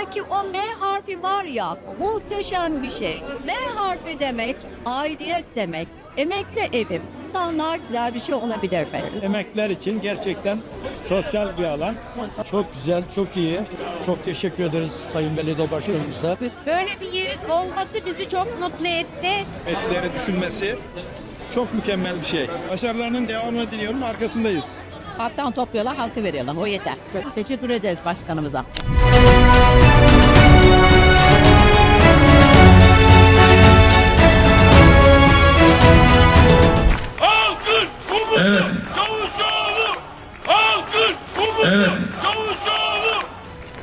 Oradaki o M harfi var ya muhteşem bir şey. M harfi demek aidiyet demek. Emekli evim. İnsanlar güzel bir şey olabilir benim. Emekler için gerçekten sosyal bir alan. Çok güzel, çok iyi. Çok teşekkür ederiz Sayın Belediye Başkanımıza. Böyle bir yerin olması bizi çok mutlu etti. etleri düşünmesi çok mükemmel bir şey. Başarılarının devamını diliyorum. Arkasındayız. Halktan topluyorlar, halka veriyorlar. O yeter. Teşekkür ederiz başkanımıza. Halkın umudu Evet. Çavuşoğlu! Halkın umudu Evet. Çavuşoğlu!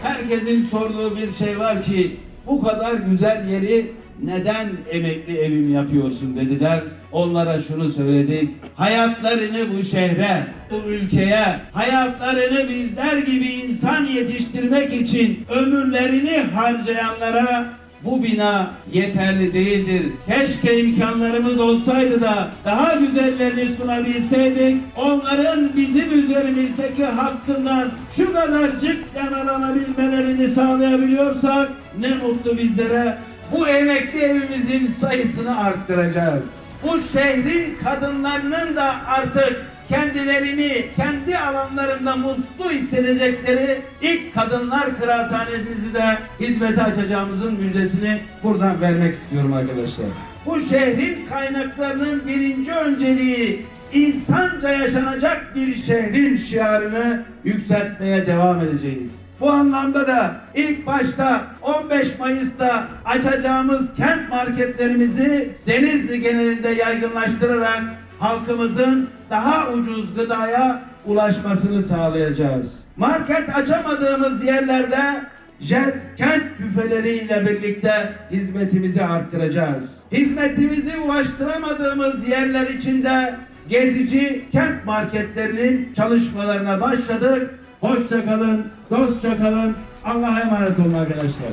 Herkesin sorduğu bir şey var ki bu kadar güzel yeri neden emekli evim yapıyorsun dediler. Onlara şunu söyledik. Hayatlarını bu şehre, bu ülkeye, hayatlarını bizler gibi insan yetiştirmek için ömürlerini harcayanlara bu bina yeterli değildir. Keşke imkanlarımız olsaydı da daha güzellerini sunabilseydik. Onların bizim üzerimizdeki hakkından şu kadarcık yararlanabilmelerini sağlayabiliyorsak ne mutlu bizlere. Bu emekli evimizin sayısını arttıracağız. Bu şehrin kadınlarının da artık kendilerini kendi alanlarında mutlu hissedecekleri ilk kadınlar kıraathanemizi de hizmete açacağımızın müjdesini buradan vermek istiyorum arkadaşlar. Bu şehrin kaynaklarının birinci önceliği insanca yaşanacak bir şehrin şiarını yükseltmeye devam edeceğiz. Bu anlamda da ilk başta 15 Mayıs'ta açacağımız kent marketlerimizi Denizli genelinde yaygınlaştırarak halkımızın daha ucuz gıdaya ulaşmasını sağlayacağız. Market açamadığımız yerlerde Jet kent büfeleriyle birlikte hizmetimizi arttıracağız. Hizmetimizi ulaştıramadığımız yerler içinde gezici kent marketlerinin çalışmalarına başladık. Hoşça kalın, dostça kalın. Allah'a emanet olun arkadaşlar.